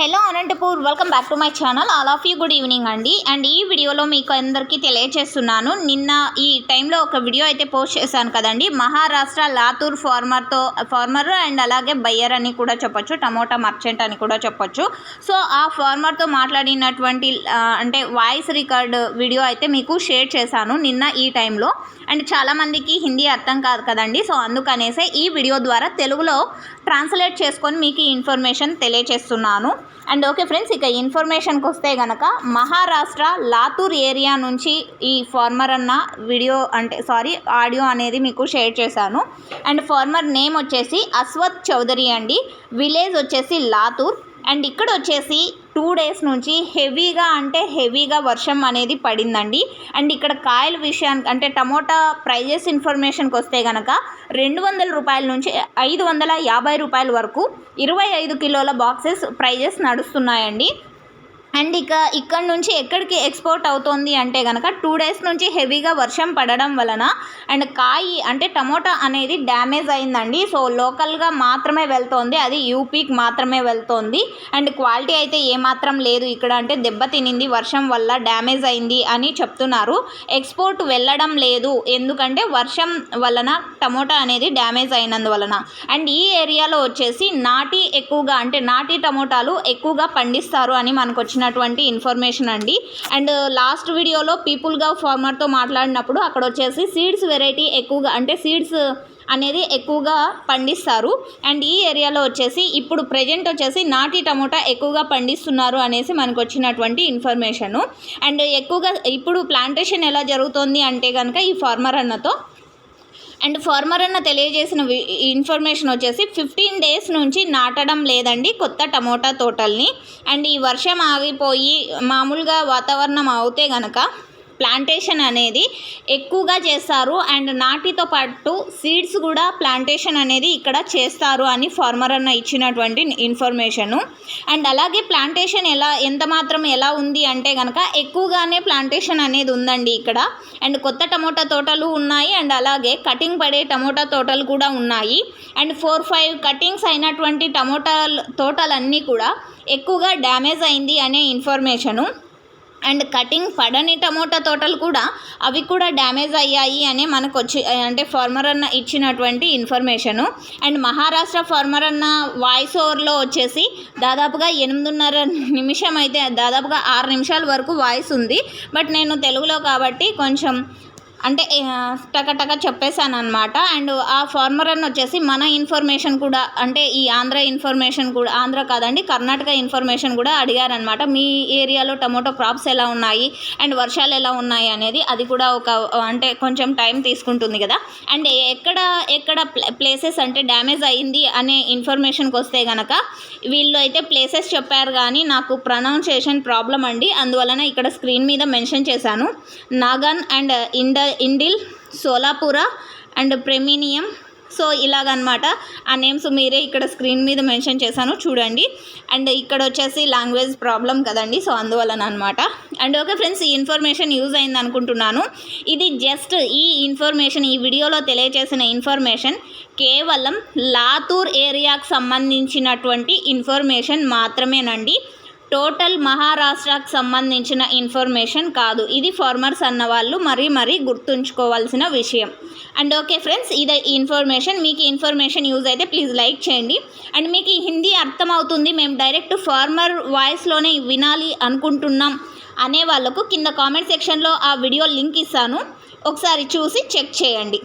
Hello Anantapur welcome back to my channel all of you good evening అండి. And ఈ వీడియోలో మీకు అందరికీ తెలియజేస్తున్నాను. నిన్న ఈ టైంలో ఒక వీడియో అయితే పోస్ట్ చేశాను కదండి. మహారాష్ట్ర లాతూర్ ఫార్మర్తో ఫార్మర్ అండ్ అలాగే బయ్యర్ అని కూడా చెప్పొచ్చు. టమోటా మర్చెంట్ అని కూడా చెప్పొచ్చు. సో ఆ ఫార్మర్తో మాట్లాడినటువంటి అంటే వాయిస్ రికార్డ్ వీడియో అయితే మీకు షేర్ చేశాను నిన్న ఈ టైంలో అండ్ చాలామందికి హిందీ అర్థం కాదు కదండి. సో అందుకనేసే ఈ వీడియో ద్వారా తెలుగులో ట్రాన్స్లేట్ చేసుకొని మీకు ఈ ఇన్ఫర్మేషన్ తెలియచేస్తున్నాను. అండ్ ఓకే ఫ్రెండ్స్ ఇక ఇన్ఫర్మేషన్కి వస్తే గనక మహారాష్ట్ర లాతూర్ ఏరియా నుంచి ఈ ఫార్మర్ అన్న వీడియో అంటే సారీ ఆడియో అనేది మీకు షేర్ చేశాను. అండ్ ఫార్మర్ నేమ్ వచ్చేసి అస్వత్ చౌదరి అండి. విలేజ్ వచ్చేసి లాతూర్. అండ్ ఇక్కడ వచ్చేసి టూ డేస్ నుంచి హెవీగా అంటే హెవీగా వర్షం అనేది పడిందండి. అండ్ ఇక్కడ కాయల విషయానికి అంటే టమోటా ప్రైజెస్ ఇన్ఫర్మేషన్కి వస్తే కనుక రెండు వందల రూపాయల నుంచి ఐదు వందల యాభై రూపాయల వరకు ఇరవై ఐదు కిలోల బాక్సెస్ ప్రైజెస్ నడుస్తున్నాయండి. అండ్ ఇక ఇక్కడ నుంచి ఎక్కడికి ఎక్స్పోర్ట్ అవుతోంది అంటే కనుక టూ డేస్ నుంచి హెవీగా వర్షం పడడం వలన అండ్ కాయి అంటే టమోటా అనేది డ్యామేజ్ అయిందండి. సో లోకల్గా మాత్రమే వెళ్తోంది. అది యూపీకి మాత్రమే వెళ్తోంది. అండ్ క్వాలిటీ అయితే ఏమాత్రం లేదు ఇక్కడ అంటే దెబ్బతినింది వర్షం వల్ల డ్యామేజ్ అయింది అని చెప్తున్నారు. ఎక్స్పోర్ట్ వెళ్ళడం లేదు. ఎందుకంటే వర్షం వలన టమోటా అనేది డ్యామేజ్ అయినందువలన. అండ్ ఈ ఏరియాలో వచ్చేసి నాటి ఎక్కువగా అంటే నాటి టమోటాలు ఎక్కువగా పండిస్తారు అని మనకు వచ్చిన వచ్చినటువంటి ఇన్ఫర్మేషన్ అండి. అండ్ లాస్ట్ వీడియోలో పీపుల్గా ఫార్మర్తో మాట్లాడినప్పుడు అక్కడ వచ్చేసి సీడ్స్ వెరైటీ ఎక్కువగా అంటే సీడ్స్ అనేది ఎక్కువగా పండిస్తారు. అండ్ ఈ ఏరియాలో వచ్చేసి ఇప్పుడు ప్రజెంట్ వచ్చేసి నాటి టమోటా ఎక్కువగా పండిస్తున్నారు అనేసి మనకు వచ్చినటువంటి ఇన్ఫర్మేషను అండ్ ఎక్కువగా ఇప్పుడు ప్లాంటేషన్ ఎలా జరుగుతుంది అంటే కనుక ఈ ఫార్మర్ అన్నతో అండ్ ఫార్మర్ అన్న తెలియజేసిన వి- ఇన్ఫర్మేషన్ వచ్చేసి ఫిఫ్టీన్ డేస్ నుంచి నాటడం లేదండి కొత్త టమోటా తోటల్ని. అండ్ ఈ వర్షం ఆగిపోయి మామూలుగా వాతావరణం అవుతే గనక ప్లాంటేషన్ అనేది ఎక్కువగా చేస్తారు. అండ్ నాటితో పాటు సీడ్స్ కూడా ప్లాంటేషన్ అనేది ఇక్కడ చేస్తారు అని ఫార్మర్ అన్న ఇచ్చినటువంటి ఇన్ఫర్మేషను. అండ్ అలాగే ప్లాంటేషన్ ఎలా ఎంత మాత్రం ఎలా ఉంది అంటే కనుక ఎక్కువగానే ప్లాంటేషన్ అనేది ఉందండి ఇక్కడ. అండ్ కొత్త టమోటా తోటలు ఉన్నాయి. అండ్ అలాగే కటింగ్ పడే టమోటా తోటలు కూడా ఉన్నాయి. అండ్ ఫోర్ ఫైవ్ కటింగ్స్ అయినటువంటి టమోటా తోటలన్నీ కూడా ఎక్కువగా డ్యామేజ్ అయింది అనే ఇన్ఫర్మేషను. అండ్ కటింగ్ పడని టమోటా తోటలు కూడా అవి కూడా డ్యామేజ్ అయ్యాయి అని మనకు వచ్చి అంటే ఫార్మర్ అన్న ఇచ్చినటువంటి ఇన్ఫర్మేషను. అండ్ మహారాష్ట్ర ఫార్మర్ అన్న వాయిస్ ఓవర్లో వచ్చేసి దాదాపుగా ఎనిమిదిన్నర నిమిషం అయితే దాదాపుగా ఆరు నిమిషాల వరకు వాయిస్ ఉంది. బట్ నేను తెలుగులో కాబట్టి కొంచెం అంటే టకటక చెప్పేశాను అనమాట అండ్ ఆ ఫార్మర్ అని వచ్చేసి మన ఇన్ఫర్మేషన్ కూడా అంటే ఈ ఆంధ్ర ఇన్ఫర్మేషన్ కూడా ఆంధ్ర కాదండి కర్ణాటక ఇన్ఫర్మేషన్ కూడా అడిగారనమాట మీ ఏరియాలో టమోటో క్రాప్స్ ఎలా ఉన్నాయి? అండ్ వర్షాలు ఎలా ఉన్నాయి అనేది అది కూడా ఒక అంటే కొంచెం టైం తీసుకుంటుంది కదా. అండ్ ఎక్కడ ఎక్కడ ప్లేసెస్ అంటే డ్యామేజ్ అయ్యింది అనే ఇన్ఫర్మేషన్కి వస్తే కనుక వీళ్ళు అయితే ప్లేసెస్ చెప్పారు కానీ నాకు ప్రొనౌన్సియేషన్ ప్రాబ్లం అండి. అందువలన ఇక్కడ స్క్రీన్ మీద మెన్షన్ చేశాను. నాగన్ అండ్ ఇండ ఇండిల్ సోలాపుర అండ్ ప్రెమినియం. సో ఇలాగనమాట. ఆ నేమ్స్ మీరే ఇక్కడ స్క్రీన్ మీద మెన్షన్ చేశాను చూడండి. అండ్ ఇక్కడ వచ్చేసి లాంగ్వేజ్ ప్రాబ్లం కదండి సో అందువలన అనమాట అండ్ ఓకే ఫ్రెండ్స్ ఈ ఇన్ఫర్మేషన్ యూజ్ అయింది అనుకుంటున్నాను. ఇది జస్ట్ ఈ ఇన్ఫర్మేషన్ ఈ వీడియోలో తెలియజేసిన ఇన్ఫర్మేషన్. కేవలం లాతూర్ ఏరియాకు సంబంధించినటువంటి ఇన్ఫర్మేషన్ మాత్రమేనండి. టోటల్ మహారాష్ట్రకు సంబంధించిన ఇన్ఫర్మేషన్ కాదు. ఇది ఫార్మర్స్ అన్న వాళ్ళు మరీ మరీ గుర్తుంచుకోవాల్సిన విషయం. అండ్ ఓకే ఫ్రెండ్స్ ఇది ఇన్ఫర్మేషన్. మీకు ఇన్ఫర్మేషన్ యూజ్ అయితే ప్లీజ్ లైక్ చేయండి. అండ్ మీకు హిందీ అర్థమవుతుంది. మేము డైరెక్ట్ ఫార్మర్ వాయిస్లోనే వినాలి అనుకుంటున్నాం అనే వాళ్ళకు కింద కామెంట్ సెక్షన్లో ఆ వీడియో లింక్ ఇస్తాను. ఒకసారి చూసి చెక్ చేయండి.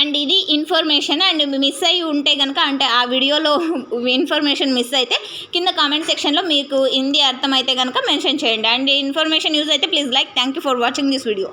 అండ్ ఇది ఇన్ఫర్మేషన్ అండ్ మిస్ అయ్యి ఉంటే కనుక అంటే ఆ వీడియోలో ఇన్ఫర్మేషన్ మిస్ అయితే కింద కామెంట్ సెక్షన్లో మీకు హిందీ అర్థమైతే కనుక మెన్షన్ చేయండి. అండ్ ఇన్ఫర్మేషన్ యూజ్ అయితే please like thank you for watching this video.